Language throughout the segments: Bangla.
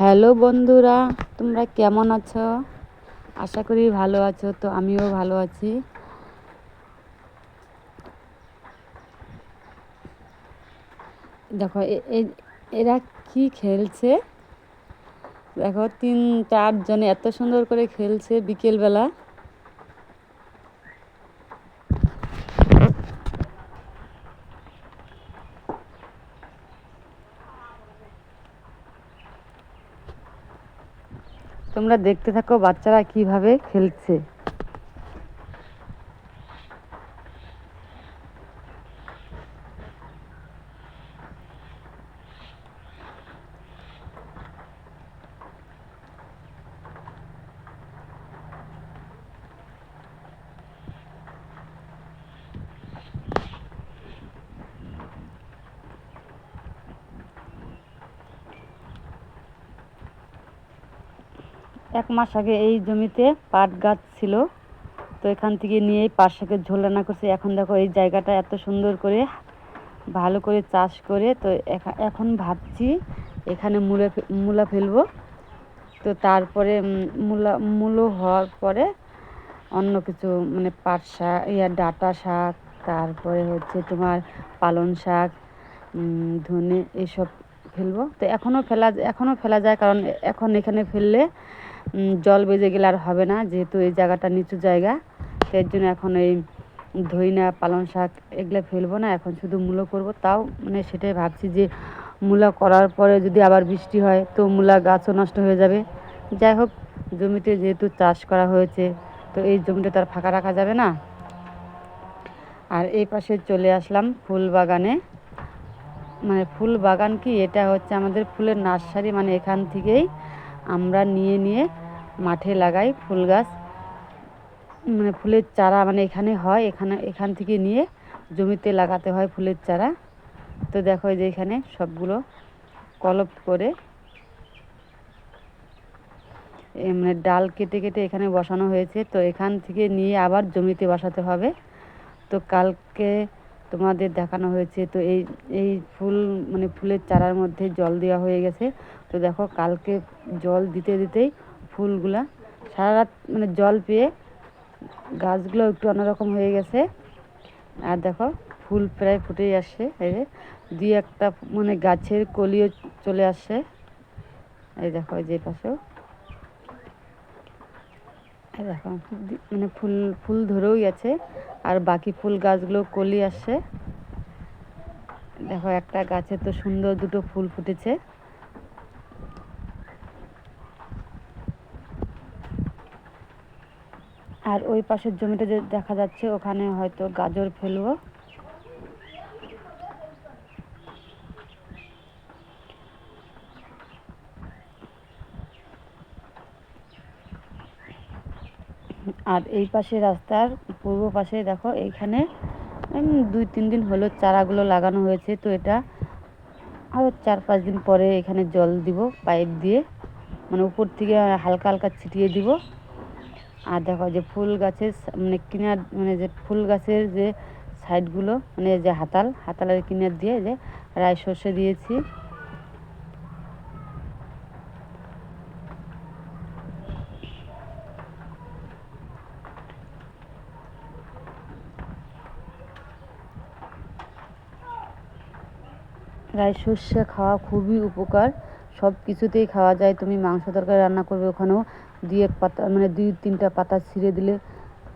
হ্যালো বন্ধুরা, তোমরা কেমন আছো? আশা করি ভালো আছো, তো আমিও ভালো আছি। দেখো এরা কি খেলছে? দেখো তিন চারজনে এত সুন্দর করে খেলছে বিকেলবেলা। তোমরা দেখতে থাকো বাচ্চারা কীভাবে খেলছে। এক মাস আগে এই জমিতে পাট গাছ ছিল। তো এখান থেকে নিয়েই পাট শাকের ঝোল রান্না করছি। এখন দেখো এই জায়গাটা এত সুন্দর করে, ভালো করে চাষ করে, তো এখন ভাবছি এখানে মূলা মূলা ফেলব। তো তারপরে মূলা, মূলো হওয়ার পরে অন্য কিছু মানে পাট শাক, ইয়া ডাটা শাক, তারপরে হচ্ছে তোমার পালন শাক ধনে, এসব ফেলব। তো এখনও ফেলা এখনও ফেলা যায় কারণ এখন এখানে ফেললে জল বেজে গেলে আর হবে না, যেহেতু এই জায়গাটা নিচু জায়গা। সেই জন্য এখন এই ধইনা, পালং শাক এগুলো ফেলব না, এখন শুধু মূলো করব। তাও মানে সেটাই ভাবছি যে মূলা করার পরে যদি আবার বৃষ্টি হয়, তো মূলা গাছও নষ্ট হয়ে যাবে। যাই হোক, জমিতে যেহেতু চাষ করা হয়েছে, তো এই জমিটা তার ফাঁকা রাখা যাবে না। আর এই পাশে চলে আসলাম ফুল বাগানে। মানে ফুল বাগান কি? এটা হচ্ছে আমাদের ফুলের নার্সারি মানে এখান থেকেই আমরা নিয়ে নিয়ে মাঠে লাগাই ফুল গাছ। মানে ফুলের চারা মানে এখানে হয়, এখানে, এখান থেকে নিয়ে জমিতে লাগাতে হয় ফুলের চারা। তো দেখো যে এখানে সবগুলো কলপ করে মানে ডাল কেটে কেটে এখানে বসানো হয়েছে। তো এখান থেকে নিয়ে আবার জমিতে বসাতে হবে। তো কালকে তোমাদের দেখানো হয়েছে। তো এই এই ফুল মানে ফুলের চারার মধ্যে জল দেওয়া হয়ে গেছে। তো দেখো কালকে জল দিতে দিতেই ফুলগুলা সারা রাত মানে জল পেয়ে গাছগুলো একটু অন্যরকম হয়ে গেছে। আর দেখো ফুল প্রায় ফুটেই আসছে। এই যে দুই একটা মানে গাছের কলিও চলে আসছে। এই দেখো যে পাশেও। দেখো মানে ফুল ফুল ধরেই আছে আর বাকি ফুল গাছগুলো কলি আসছে। দেখো, একটা গাছে তো সুন্দর দুটো ফুল ফুটেছে। আর ওই পাশের জমিটা যে দেখা যাচ্ছে, ওখানে হয়তো গাজর ফেলব। আর এই পাশে রাস্তার পূর্ব পাশে দেখো, এইখানে দুই, তিন দিন হলো চারাগুলো লাগানো হয়েছে, তো এটা আরও চার, পাঁচ দিন পরে এখানে জল দিব, পাইপ দিয়ে মানে উপর থেকে হালকা হালকা ছিটিয়ে দিব। আর দেখো যে ফুল গাছের মানে কিনার মানে যে ফুল গাছের যে সাইডগুলো মানে যে হাতাল, হাতালের কিনার দিয়ে যে রায় সর্ষে দিয়েছি। রাই সর্ষে খাওয়া খুবই উপকার। সব কিছুতেই খাওয়া যায়। তুমি মাংস তরকারি রান্না করবে ওখানেও। দুই এক পাতা মানে দুই তিনটা পাতা ছিঁড়ে দিলে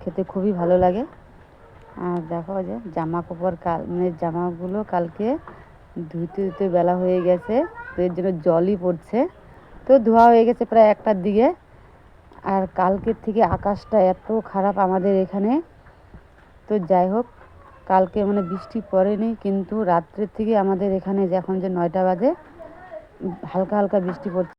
খেতে খুবই ভালো লাগে। আর দেখো যে জামা কাপড় কাল মানে জামাগুলো কালকে ধুতে ধুতে বেলা হয়ে গেছে। তো এর জন্য জলই পড়ছে। তো ধোয়া হয়ে গেছে প্রায় একটার দিকে। আর কালকের থেকে আকাশটা এত খারাপ আমাদের এখানে। তো যাই হোক কালকে মানে বৃষ্টি পড়েনি, কিন্তু রাত্রের থেকে আমাদের এখানে এখন যে নয়টা বাজে হালকা হালকা বৃষ্টি পড়ছে।